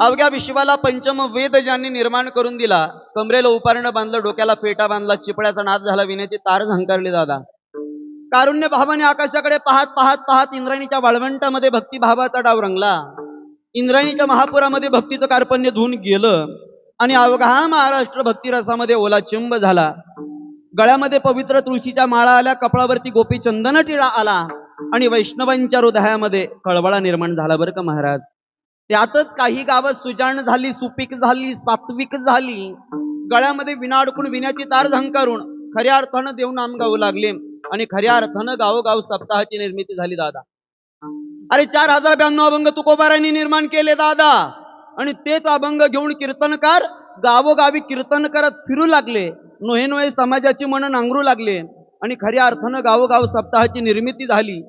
अवघ्या विश्वाला पंचम वेद ज्यांनी निर्माण करून दिला कमरेला उपारणं बांधलं डोक्याला पेटा बांधला चिपळ्याचा नाद झाला विण्याची तार झंकारली दादा. कारुण्य भावाने आकाशाकडे पाहत पाहत पाहत इंद्रायणीच्या वाळवंटामध्ये भक्ती भावाचा डाव रंगला. इंद्रायणीच्या महापुरामध्ये भक्तीचं कार्पण्य धुवून गेलं आणि अवघा महाराष्ट्र भक्तिरसामध्ये ओला चिंब झाला. गळ्यामध्ये पवित्र तुळशीच्या माळा आल्या कपळावरती गोपी चंदन टिळा आला. आणि वैष्णवांच्या हृदयामध्ये कळवळा निर्माण झाला बरं का महाराज. त्यातच काही गावं सुजाण झाली सुपीक झाली सात्विक झाली. गळ्यामध्ये विना अडकून विण्याची तार झंकारून खऱ्या अर्थानं देव नाम गाऊ लागले आणि खऱ्या अर्थानं गावोगाव सप्ताहाची निर्मिती झाली दादा. अरे चार हजार ब्याण्णव अभंग तुकोबारांनी निर्माण केले दादा. आणि तेच अभंग घेऊन कीर्तनकार गावोगावी कीर्तन करत फिरू लागले. नोहे नोहे समाजाची मन नांगरू लागले. आणि खऱ्या अर्थानं गावोगाव सप्ताहाची निर्मिती झाली.